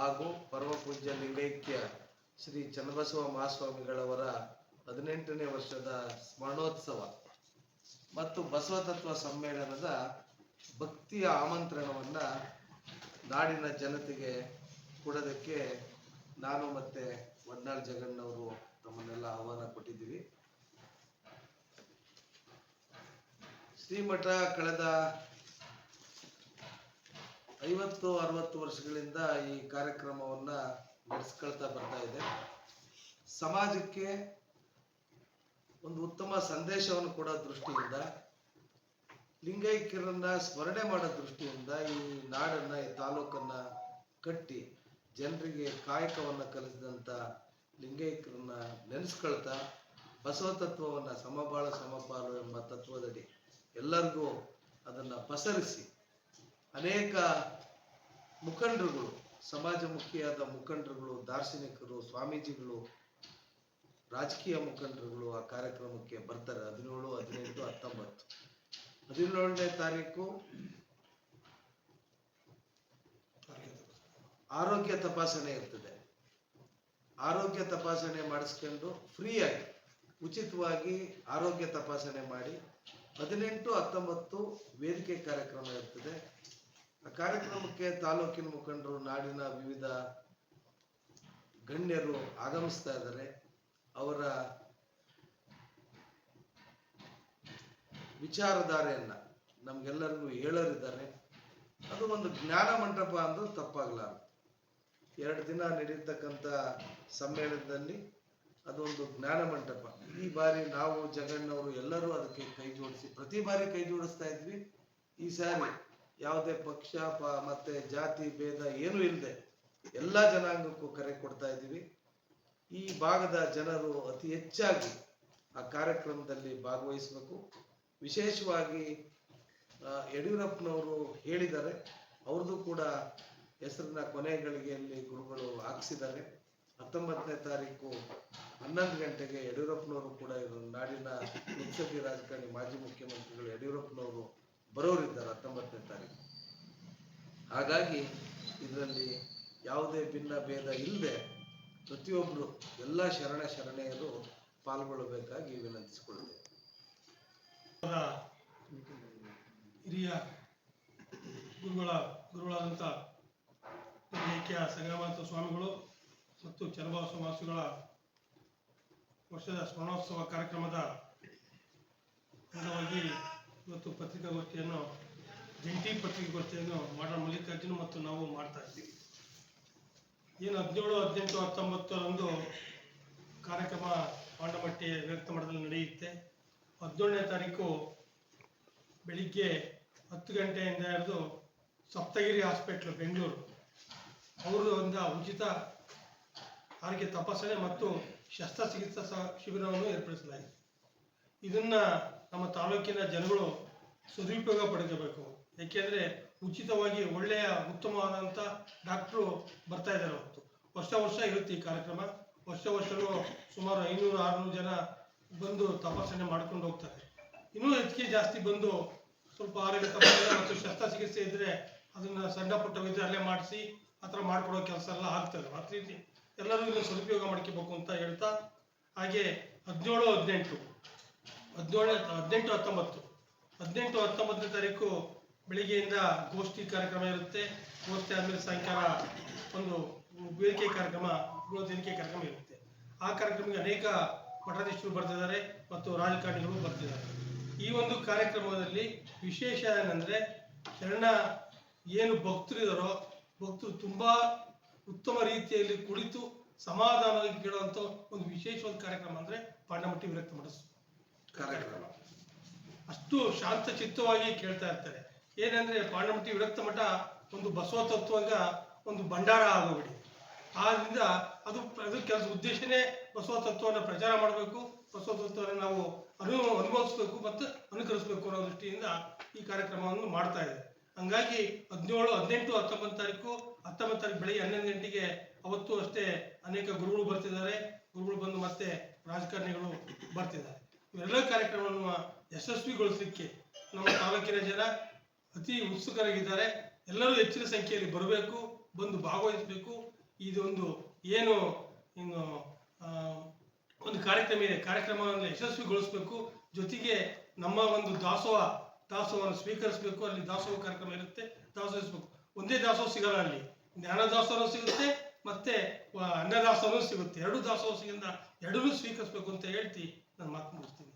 ಹಾಗೂ ಪರಮ ಪೂಜ್ಯ ಲಿಂಗೈಕ್ಯ ಶ್ರೀ ಚನ್ನಬಸವ ಮಹಾಸ್ವಾಮಿಗಳವರ ಹದಿನೆಂಟನೇ ವರ್ಷದ ಸ್ಮರಣೋತ್ಸವ. ಮತ್ತು ಬಸವ ತತ್ವ ಸಮ್ಮೇಳನದ ಭಕ್ತಿಯ ಆಮಂತ್ರಣವನ್ನ ನಾಡಿನ ಜನತೆಗೆ ಕೊಡೋದಕ್ಕೆ ನಾನು ಮತ್ತೆ ವಡ್ನಾಳ್ ಜಗಣ್ಣವರು ತಮ್ಮನ್ನೆಲ್ಲ ಆಹ್ವಾನ ಕೊಟ್ಟಿದ್ದೀವಿ. ಶ್ರೀಮಠ ಕಳೆದ ಐವತ್ತು, ಅರವತ್ತು ವರ್ಷಗಳಿಂದ ಈ ಕಾರ್ಯಕ್ರಮವನ್ನ ನಡೆಸ್ಕೊಳ್ತಾ ಬರ್ತಾ ಇದೆ. ಸಮಾಜಕ್ಕೆ ಒಂದು ಉತ್ತಮ ಸಂದೇಶವನ್ನು ಕೊಡೋ ದೃಷ್ಟಿಯಿಂದ, ಲಿಂಗೈಕ್ಯರನ್ನ ಸ್ಮರಣೆ ಮಾಡೋ ದೃಷ್ಟಿಯಿಂದ ಈ ನಾಡನ್ನ, ಈ ತಾಲೂಕನ್ನ ಕಟ್ಟಿ ಜನರಿಗೆ ಕಾಯಕವನ್ನ ಕಲಿಸಿದಂತ ಲಿಂಗೈಕ್ಯರನ್ನ ನೆನೆಸ್ಕೊಳ್ತಾ ಬಸವ ತತ್ವವನ್ನ ಸಮಬಾಳ, ಸಮಪಾಲು ಎಂಬ ತತ್ವದಡಿ ಎಲ್ಲರಿಗೂ ಅದನ್ನ ಪಸರಿಸಿ ಅನೇಕ ಮುಖಂಡರುಗಳು, ಸಮಾಜಮುಖಿಯಾದ ಮುಖಂಡರುಗಳು, ದಾರ್ಶನಿಕರು, ಸ್ವಾಮೀಜಿಗಳು, ರಾಜಕೀಯ ಮುಖಂಡರುಗಳು ಆ ಕಾರ್ಯಕ್ರಮಕ್ಕೆ ಬರ್ತಾರೆ. ಹದಿನೇಳು ಹದಿನೆಂಟು ಹತ್ತೊಂಬತ್ತು. ಹದಿನೇಳನೇ ತಾರೀಕು ಆರೋಗ್ಯ ತಪಾಸಣೆ ಇರ್ತದೆ. ಆರೋಗ್ಯ ತಪಾಸಣೆ ಮಾಡಿಸ್ಕೊಂಡು ಫ್ರೀಯಾಗಿ ಉಚಿತವಾಗಿ ಆರೋಗ್ಯ ತಪಾಸಣೆ ಮಾಡಿ ಹದಿನೆಂಟು, ಹತ್ತೊಂಬತ್ತು ವೇದಿಕೆ ಕಾರ್ಯಕ್ರಮ ಇರ್ತದೆ. ಕಾರ್ಯಕ್ರಮಕ್ಕೆ ತಾಲೂಕಿನ ಮುಖಂಡರು, ನಾಡಿನ ವಿವಿಧ ಗಣ್ಯರು ಆಗಮಿಸ್ತಾ ಇದ್ದಾರೆ. ಅವರ ವಿಚಾರಧಾರೆಯನ್ನ ನಮ್ಗೆಲ್ಲರಿಗೂ ಹೇಳೋರಿದ್ದಾರೆ. ಅದು ಒಂದು ಜ್ಞಾನ ಮಂಟಪ ಅಂದ್ರೂ ತಪ್ಪಾಗಲಾರದು. ಎರಡು ದಿನ ನಡೀತಕ್ಕಂಥ ಸಮ್ಮೇಳನದಲ್ಲಿ ಅದೊಂದು ಜ್ಞಾನ ಮಂಟಪ. ಈ ಬಾರಿ ನಾವು ಜಗಣ್ಣವರು ಎಲ್ಲರೂ ಅದಕ್ಕೆ ಕೈ ಜೋಡಿಸಿ, ಪ್ರತಿ ಬಾರಿ ಕೈ ಜೋಡಿಸ್ತಾ ಇದ್ವಿ. ಈ ಸಾರಿ ಯಾವುದೇ ಪಕ್ಷ ಮತ್ತೆ ಜಾತಿ, ಭೇದ ಏನೂ ಇಲ್ಲದೆ ಎಲ್ಲ ಜನಾಂಗಕ್ಕೂ ಕರೆ ಕೊಡ್ತಾ ಇದ್ದೀವಿ. ಈ ಭಾಗದ ಜನರು ಅತಿ ಹೆಚ್ಚಾಗಿ ಆ ಕಾರ್ಯಕ್ರಮದಲ್ಲಿ ಭಾಗವಹಿಸಬೇಕು. ವಿಶೇಷವಾಗಿ ಯಡಿಯೂರಪ್ಪನವರು ಹೇಳಿದ್ದಾರೆ. ಅವ್ರದ್ದು ಕೂಡ ಹೆಸರಿನ ಕೊನೆಗಳಿಗೆಯಲ್ಲಿ ಗುರುಗಳು ಹಾಕ್ಸಿದ್ದಾರೆ. ಹತ್ತೊಂಬತ್ತನೇ ತಾರೀಕು ಹನ್ನೊಂದು ಗಂಟೆಗೆ ಯಡಿಯೂರಪ್ಪನವರು ಕೂಡ ಇವರು ನಾಡಿನ ಮುತ್ಸದ್ದಿ ರಾಜಕಾರಣಿ ಮಾಜಿ ಮುಖ್ಯಮಂತ್ರಿಗಳು ಯಡಿಯೂರಪ್ಪನವರು ಬರೋರಿದ್ದಾರೆ ಹತ್ತೊಂಬತ್ತನೇ ತಾರೀಕು. ಹಾಗಾಗಿ ಇದರಲ್ಲಿ ಯಾವುದೇ ಭಿನ್ನ ಭೇದ ಇಲ್ಲದೆ ಪ್ರತಿಯೊಬ್ಬರು ಎಲ್ಲ ಶರಣ ಶರಣೆಯರು ಪಾಲ್ಗೊಳ್ಳಬೇಕಾಗಿ ವಿನಂತಿಸಿಕೊಳ್ಳುತ್ತೇವೆ ಹಿರಿಯ ಗುರುಗಳ ಗುರುಗಳಾದಂಥ ಐಕ್ಯ ಸಂಗಮಾನಂದ ಸ್ವಾಮಿಗಳು ಮತ್ತು ಚನ್ನಬಸವ ಸಮಾಸಿಗಳ ವರ್ಷದ ಸ್ಮರಣೋತ್ಸವ ಕಾರ್ಯಕ್ರಮದ ಅಂಗವಾಗಿ ಇವತ್ತು ಪತ್ರಿಕಾಗೋಷ್ಠಿಯನ್ನು ಜಂಟಿ ಪತ್ರಿಕಾಗೋಷ್ಠಿಯನ್ನು ಮಾಡೋ ಮಲ್ಲಿಕಾರ್ಜುನ ಮತ್ತು ನಾವು ಮಾಡ್ತಾ ಇದ್ದೀವಿ ಏನು ಹದಿನೇಳು, ಹದಿನೆಂಟು ಹತ್ತೊಂಬತ್ತರಂದು ಕಾರ್ಯಕ್ರಮ ಪಾಂಡಮಟ್ಟಿ ವ್ಯಕ್ತ ಮಠದಲ್ಲಿ ನಡೆಯುತ್ತೆ. ಹದಿನೇಳನೇ ತಾರೀಕು ಬೆಳಿಗ್ಗೆ ಹತ್ತು ಗಂಟೆಯಿಂದ ಹಿಡಿದು ಸಪ್ತಗಿರಿ ಹಾಸ್ಪಿಟ್ಲು, ಬೆಂಗಳೂರು. ಅವರು ಒಂದು ಉಚಿತ ಆರೋಗ್ಯ ತಪಾಸಣೆ ಮತ್ತು ಶಸ್ತ್ರಚಿಕಿತ್ಸಾ ಶಿಬಿರವನ್ನು ಏರ್ಪಡಿಸಲಾಗಿದೆ. ಇದನ್ನ ನಮ್ಮ ತಾಲೂಕಿನ ಜನಗಳು ಸದುಪಯೋಗ ಪಡ್ಕೋಬೇಕು. ಏಕೆಂದರೆ ಉಚಿತವಾಗಿ ಒಳ್ಳೆಯ ಉತ್ತಮವಾದಂಥ ಡಾಕ್ಟ್ರು ಬರ್ತಾ ಇದ್ದಾರೆ ಅವತ್ತು ವರ್ಷ ವರ್ಷ ಇರುತ್ತೆ ಈ ಕಾರ್ಯಕ್ರಮ. ವರ್ಷ ವರ್ಷವೂ ಸುಮಾರು ಐನೂರು, ಆರುನೂರು ಜನ ಬಂದು ತಪಾಸಣೆ ಮಾಡ್ಕೊಂಡು ಹೋಗ್ತಾರೆ. ಇನ್ನೂ ಹೆಚ್ಚಿಗೆ ಜಾಸ್ತಿ ಬಂದು ಸ್ವಲ್ಪ ಆರೋಗ್ಯ ತಪಾಸಣೆ ಮತ್ತು ಶಸ್ತ್ರಚಿಕಿತ್ಸೆ ಇದ್ರೆ ಅದನ್ನ ಸಣ್ಣ ಪುಟ್ಟ ವೈದ್ಯ ಅಲ್ಲೇ ಮಾಡಿಸಿ ಆ ಥರ ಮಾಡ್ಕೊಡೋ ಕೆಲಸ ಎಲ್ಲ ಆಗ್ತದೆ. ಆ ರೀತಿ ಎಲ್ಲರೂ ಇನ್ನು ಸದುಪಯೋಗ ಮಾಡ್ಕೋಬೇಕು ಅಂತ ಹೇಳ್ತಾ, ಹಾಗೆ ಹದಿನೇಳು, ಹದಿನೆಂಟು. ಹದಿನೇಳು, ಹದಿನೆಂಟು, ಹತ್ತೊಂಬತ್ತು. ಹದಿನೆಂಟು, ಹತ್ತೊಂಬತ್ತನೇ ತಾರೀಕು ಬೆಳಿಗ್ಗೆಯಿಂದ ಗೋಷ್ಠಿ ಕಾರ್ಯಕ್ರಮ ಇರುತ್ತೆ. ಗೋಷ್ಠಿ ಆದಮೇಲೆ ಸಾಯಂಕಾಲ ಒಂದು ವೇದಿಕೆ ಕಾರ್ಯಕ್ರಮ ಗೃಹ ವೇದಿಕೆ ಕಾರ್ಯಕ್ರಮ ಇರುತ್ತೆ. ಆ ಕಾರ್ಯಕ್ರಮಕ್ಕೆ ಅನೇಕ ಮಠಾಧೀಶರು ಬರ್ತಿದ್ದಾರೆ ಮತ್ತು ರಾಜಕಾರಣಿಗಳು ಬರ್ತಿದ್ದಾರೆ. ಈ ಒಂದು ಕಾರ್ಯಕ್ರಮದಲ್ಲಿ ವಿಶೇಷ ಏನಂದ್ರೆ ಶರಣ ಏನು ಭಕ್ತರಿದಾರೋ ಭಕ್ತರು ತುಂಬಾ ಉತ್ತಮ ರೀತಿಯಲ್ಲಿ ಕುಳಿತು ಸಮಾಧಾನವಾಗಿ ಕೇಳುವಂತ ಒಂದು ವಿಶೇಷವಾದ ಕಾರ್ಯಕ್ರಮ ಅಂದ್ರೆ ಪಾಂಡಮಟ್ಟಿ ವಿರಕ್ತ ಮಠ ಕಾರ್ಯಕ್ರಮ. ಅಷ್ಟು ಶಾಂತ ಚಿತ್ತವಾಗಿ ಕೇಳ್ತಾ ಇರ್ತಾರೆ. ಏನಂದ್ರೆ ಪಾಂಡಮಟ್ಟಿ ವಿರಕ್ತ ಮಠ ಒಂದು ಬಸವ ತತ್ವಂಗ ಒಂದು ಭಂಡಾರ ಆಗೋಗ್ಬಿಡಿ ಆದ್ರಿಂದ ಅದು ಅದು ಕೆಲಸ ಉದ್ದೇಶನೇ ಬಸವ ತತ್ವವನ್ನು ಪ್ರಚಾರ ಮಾಡಬೇಕು ಬಸವ ತತ್ವವನ್ನು ನಾವು ಅನು, ಅನುಭವಿಸ್ಬೇಕು ಮತ್ತು ಅನುಕರಿಸಬೇಕು ಅನ್ನೋ ದೃಷ್ಟಿಯಿಂದ ಈ ಕಾರ್ಯಕ್ರಮವನ್ನು ಮಾಡ್ತಾ ಇದೆ. ಹಂಗಾಗಿ ಹದಿನೇಳು, ಹದಿನೆಂಟು, ಹತ್ತೊಂಬತ್ತು ತಾರೀಕು ಹತ್ತೊಂಬತ್ತು ತಾರೀಕು ಬೆಳಿಗ್ಗೆ ಹನ್ನೊಂದು ಗಂಟೆಗೆ ಅವತ್ತು ಅಷ್ಟೇ ಅನೇಕ ಗುರುಗಳು ಬರ್ತಿದ್ದಾರೆ. ಗುರುಗಳು ಬಂದು ಮತ್ತೆ ರಾಜಕಾರಣಿಗಳು ಬರ್ತಿದ್ದಾರೆ. ಇವೆಲ್ಲ ಕಾರ್ಯಕ್ರಮವನ್ನು ಯಶಸ್ವಿಗೊಳಿಸಲಿಕ್ಕೆ ನಮ್ಮ ತಾಲೂಕಿನ ಜನ ಅತಿ ಉತ್ಸುಕರಾಗಿದ್ದಾರೆ. ಎಲ್ಲರೂ ಹೆಚ್ಚಿನ ಸಂಖ್ಯೆಯಲ್ಲಿ ಬರಬೇಕು, ಬಂದು ಭಾಗವಹಿಸಬೇಕು. ಇದೊಂದು ಏನು ಇನ್ನು ಒಂದು ಕಾರ್ಯಕ್ರಮ ಇದೆ. ಕಾರ್ಯಕ್ರಮವನ್ನು ಯಶಸ್ವಿಗೊಳಿಸಬೇಕು. ಜೊತೆಗೆ ನಮ್ಮ ಒಂದು ದಾಸೋಹ, ದಾಸೋಹವನ್ನು ಸ್ವೀಕರಿಸಬೇಕು. ಅಲ್ಲಿ ದಾಸೋಹ ಕಾರ್ಯಕ್ರಮ ಇರುತ್ತೆ ದಾಸೋಹಿಸಬೇಕು ಒಂದೇ ದಾಸೋಹ ಸಿಗಲ್ಲ ಅಲ್ಲಿ. ಜ್ಞಾನ ದಾಸೋಹ ಸಿಗುತ್ತೆ, ಮತ್ತೆ ವ- ಅನ್ನ ದಾಸೋಹ ಸಿಗುತ್ತೆ. ಎರಡು ದಾಸೋಹ ಸಿಗಿಂದ ಎರಡನ್ನೂ ಸ್ವೀಕರಿಸಬೇಕು ಅಂತ ಹೇಳ್ತಿ. ನಾನು ಮಾತು ಮುಗಿಸ್ತೀನಿ.